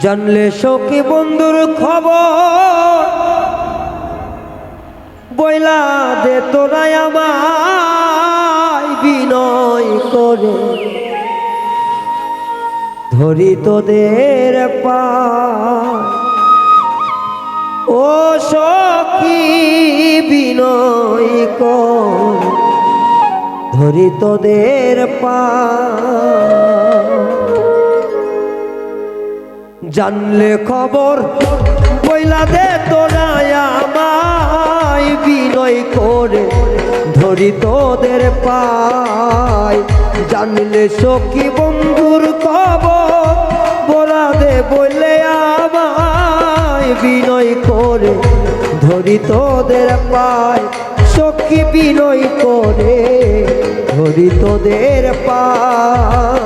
জানলে সখী বন্ধুর খবর। বইলা দে তোরাই আমায় বিনয় করে। ধরি তোদের পা ও সখী বিনয় কর। ধরি তোদের পা জানলে খবর বইলা দে তোরা আমায় বিনয় করে, ধরি তোদের পাই জানলে সখী বন্ধুর খবর, বলা দে বলে আমায় বিনয় করে, ধরি তোদের পাই সখী বিনয় করে, ধরি তোদের পাই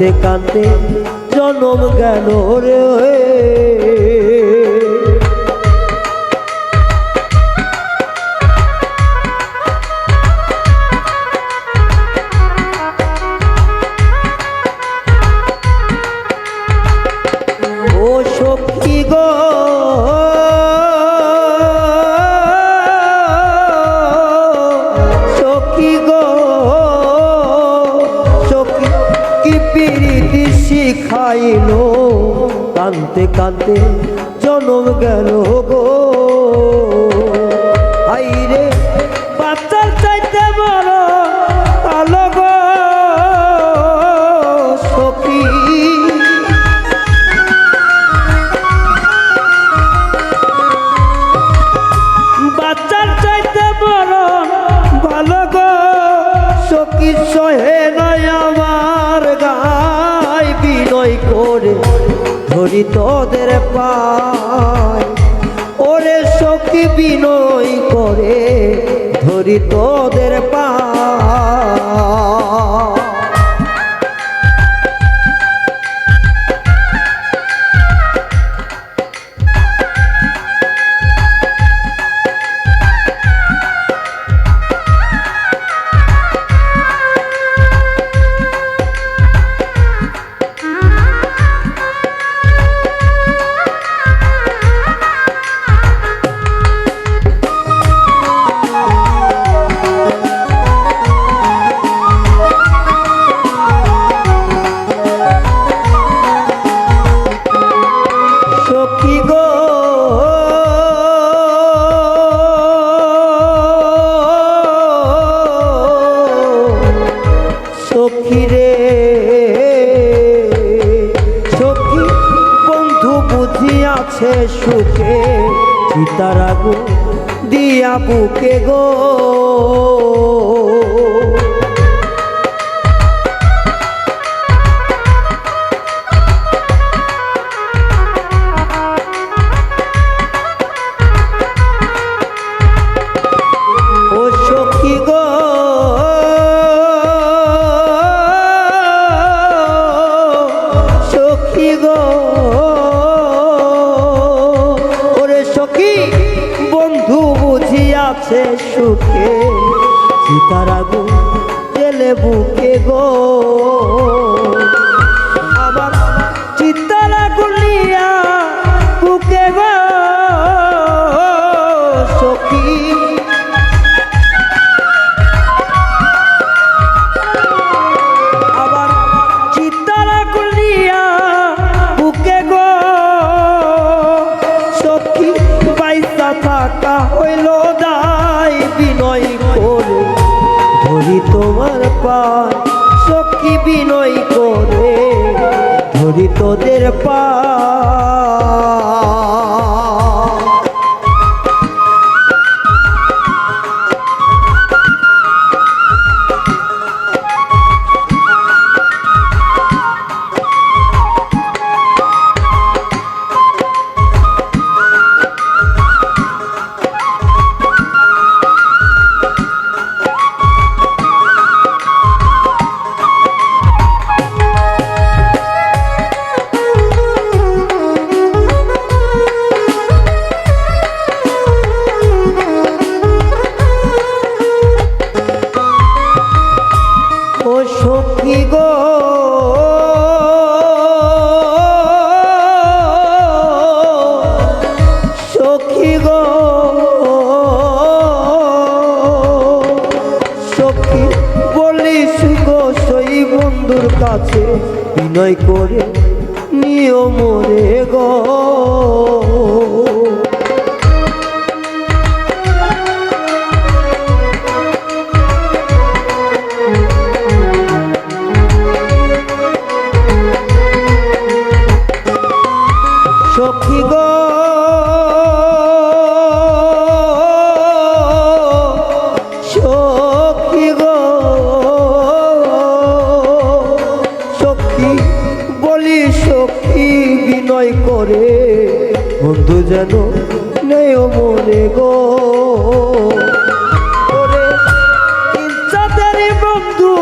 কানতে কাঁদতে জনম গেল রে কানতে কানতে জনম গেল গো। আইরে বাচ্চার চাইতে বড় কালো গো। সখী, বাচ্চার চাইতে বড় ভালো গো। ধরি তোদের পায়। ওরে সখী বিনয় করে ধরি তোদের পায়। সুখে সীতারাগু দিয়া বুকে গো। আছে সুখে সীতারাগু জেলে বুকে গো। আমার চিত্তারা বিনয় করে ধরি তোমার পা সখী বিনয় করে ধরি তোদের পা গো সই বন্ধুর কাছে। বিনয় করে নিয়মরে গো। বন্ধু যেন নেই মনে গো। বন্ধু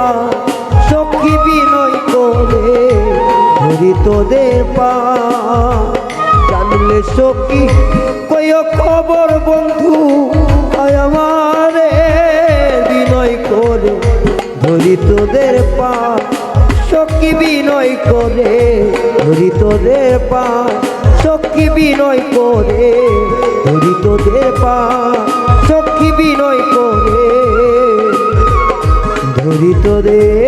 পা সখী বিনয় করে ধরি তোদের পা জানলে সখী, কয় খবর বন্ধু আমারে বিনয় করে ধরি তোদের পা সখী বিনয় করে ধরি তোদের পা সখী বিনয় করে ধরি তোদের পা সখী